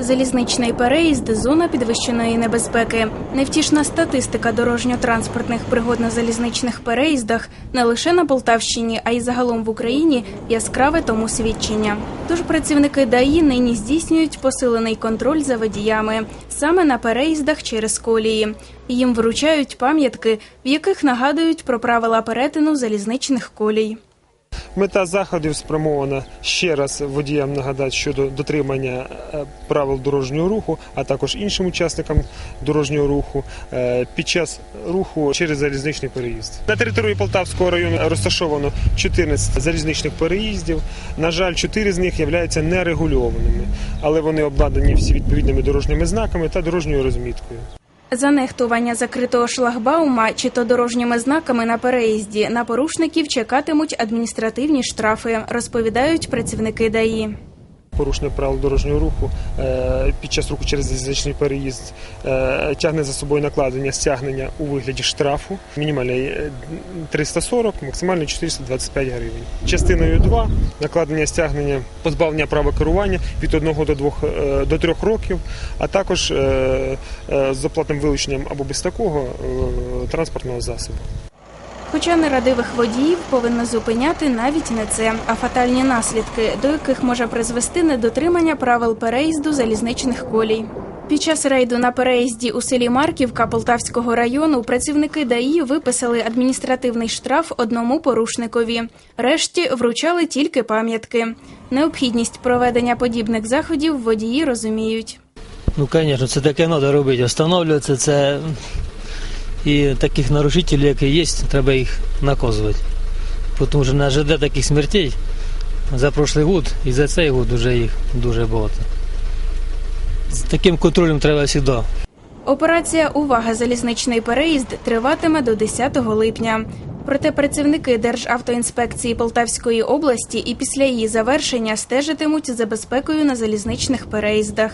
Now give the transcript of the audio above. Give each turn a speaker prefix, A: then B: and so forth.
A: Залізничний переїзд зона підвищеної небезпеки. Невтішна статистика дорожньо-транспортних пригод на залізничних переїздах не лише на Полтавщині, а й загалом в Україні яскраве тому свідчення. Тож працівники ДАІ нині здійснюють посилений контроль за водіями саме на переїздах через колії. Їм вручають пам'ятки, в яких нагадують про правила перетину залізничних колій.
B: Мета заходів спрямована ще раз водіям нагадати щодо дотримання е, правил дорожнього руху, а також іншим учасникам дорожнього руху е, під час руху через залізничний переїзд. На території Полтавського району розташовано 14 залізничних переїздів. На жаль, 4 з них являються нерегульованими, але вони обладнані всі відповідними дорожніми знаками та дорожньою розміткою.
A: За нехтування закритого шлагбаума чи то дорожніми знаками на переїзді на порушників чекатимуть адміністративні штрафи, розповідають працівники ДАІ.
B: Порушення правил дорожнього руху е, під час руху через залізничний переїзд е, тягне за собою накладення стягнення у вигляді штрафу. Мінімальний е, 340, максимально 425 гривень. Частиною 2 накладення стягнення позбавлення права керування від 1 до 2 е, до 3 років, а також е, е, з оплатним вилученням або без такого е, транспортного засобу.
A: Хоча нерадивих водіїв повинно зупиняти навіть не це, а фатальні наслідки, до яких може призвести недотримання правил переїзду залізничних колій. Під час рейду на переїзді у селі Марківка Полтавського району працівники ДАІ виписали адміністративний штраф одному порушникові. Решті вручали тільки пам'ятки. Необхідність проведення подібних заходів водії розуміють.
C: Ну, звісно, це таке треба робити. Встановлюватися це і таких нарушителів, які є, треба їх наказувати. Тому що на ЖД таких смертей за прошлий год і за цей год вже їх дуже багато. З таким контролем треба завжди.
A: Операція Увага залізничний переїзд триватиме до 10 липня. Проте працівники Державтоінспекції Полтавської області і після її завершення стежитимуть за безпекою на залізничних переїздах.